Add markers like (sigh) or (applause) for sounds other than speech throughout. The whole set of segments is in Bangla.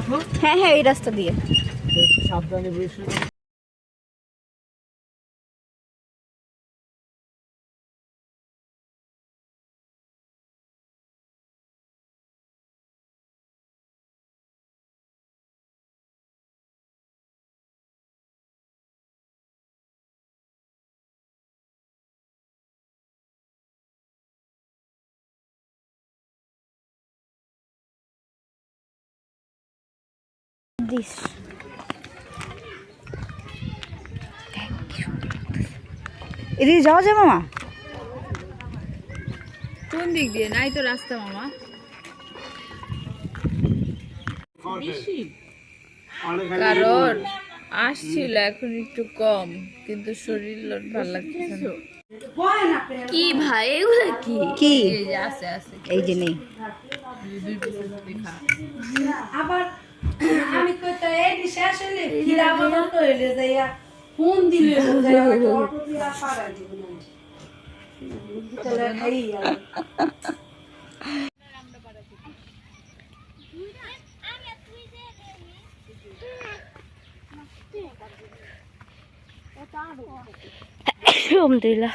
আপু হ্যাঁ হ্যাঁ এই রাস্তা দিয়ে সাবধানে দিস। এদিকে যাওয়া যায় মামা। কোন দিক দিয়ে? নাই তো রাস্তা মামা। কারণ আসছিল এখন একটু কম কিন্তু শরীর ভালো লাগছে না। কি ভাই এগুলো কি? কি? এই যে আছে আছে। এই যে নেই। আবার আমি কইতা এই শেষ হইলে খিরা বদল কইলে যাইয়া ফোন দিলে যাইয়া (laughs) অটো দিয়া পাড়াই দিব না। তাহলে খাই আর আলহামদুলিল্লাহ।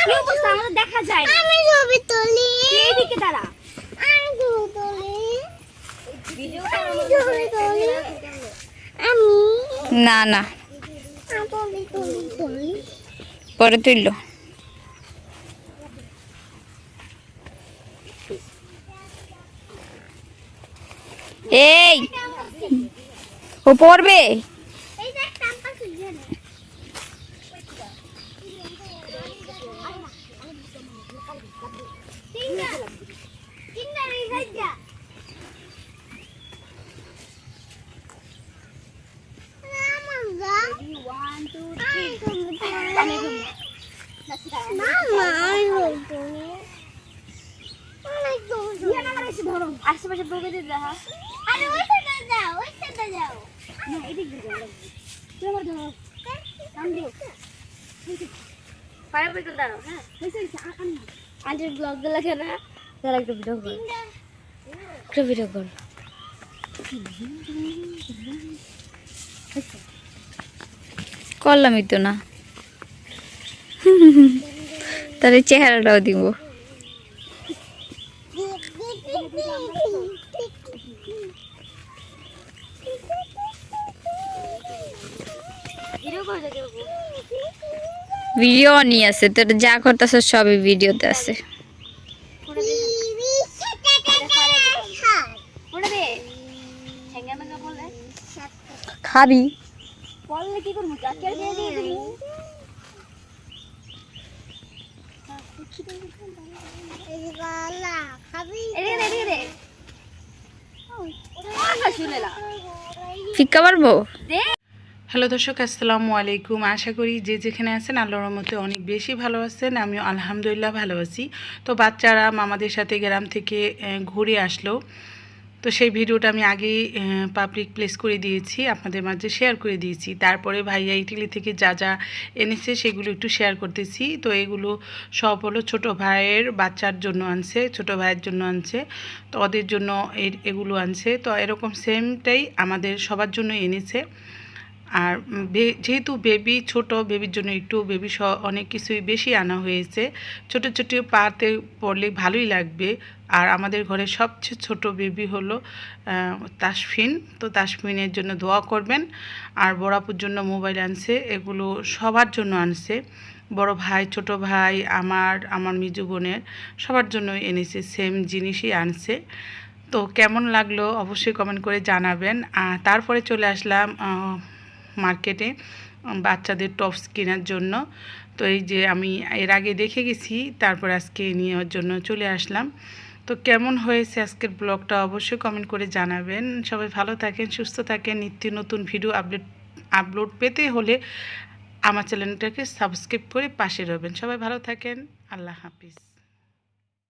ব্যাগটা পারছস দেখা যায় আমি ছবি তুলি। এইদিকে দাঁড়া? আমি ছবি তুলি। আমি ছবি তুলি। আমি না না। পরে তুলল। এই! ও পড়বে এই দেখ টাম্পা খুঁজে নে তিনটা তিনটা রিভাইজ যা আশেপাশে বগে দিয়ে দেখা আরে ওই সাইডে যাও ওই সাইডে যাও না এদিকে যাও তুই আমার ধরো দিও ফায়ার ব্রেকার দাঁড়াও হ্যাঁ আন্টির ব্লগ দিলা কেন তারা একটা ভিডিও কর একটা ভিডিও কর। করলামই তো না। তাহলে চেহারাটাও দিব। ভিডিও নিয়ে আছে, তোর যা করতেছে সবই ভিডিওতে আছে। খাবি। ফিক্কা পারব হ্যালো দর্শক, আসসালামু আলাইকুম। আশা করি যে যেখানে আছেন আল্লাহর মধ্যে অনেক বেশি ভালো আছেন, আমিও আলহামদুলিল্লাহ ভালো আছি। তো বাচ্চারা মামাদের সাথে গ্রাম থেকে ঘুরে আসলো। তো সেই ভিডিওটা আমি আগেই পাবলিক প্লেস করে দিয়েছি, আপনাদের মাঝে শেয়ার করে দিয়েছি। তারপরে ভাইয়া ইটালি থেকে যা যা এনেছে সেগুলো একটু শেয়ার করতেছি। তো এগুলো সব হলো ছোটো ভাইয়ের বাচ্চার জন্য আনছে, ছোট ভাইয়ের জন্য আনছে, তো ওদের জন্য এগুলো আনছে। তো এরকম সেমটাই আমাদের সবার জন্য এনেছে। আর যেহেতু বেবি ছোট, বেবির জন্য একটু বেবি অনেক কিছুই বেশি আনা হয়েছে। ছোট ছোট পাতে পড়লে ভালোই লাগবে। আর আমাদের ঘরে সবচেয়ে ছোট বেবি হলো তাসফিন। তো তাসফিনের জন্য দোয়া করবেন। আর বড়াপুর জন্য মোবাইল আনছে, এগুলো সবার জন্য আনছে। বড় ভাই, ছোট ভাই, আমার আমার মিজু বোনের সবার জন্য এনেছে সেম জিনিসই আনছে। তো কেমন লাগল অবশ্যই কমেন্ট করে জানাবেন। তারপরে চলে আসলাম মার্কেটে বাচ্চাদের টপস কেনার জন্য। তো এই যে আমি এর আগে দেখে গেছি, তারপর আজকে নেওয়ার জন্য চলে আসলাম। তো কেমন হয়েছে আজকের ব্লগটা অবশ্যই কমেন্ট করে জানাবেন। সবাই ভালো থাকেন, সুস্থ থাকেন। নিত্য নতুন ভিডিও আপলোড আপলোড পেতে হলে আমার চ্যানেলটাকে সাবস্ক্রাইব করে পাশে রবেন সবাই ভালো থাকেন। আল্লাহ হাফিজ।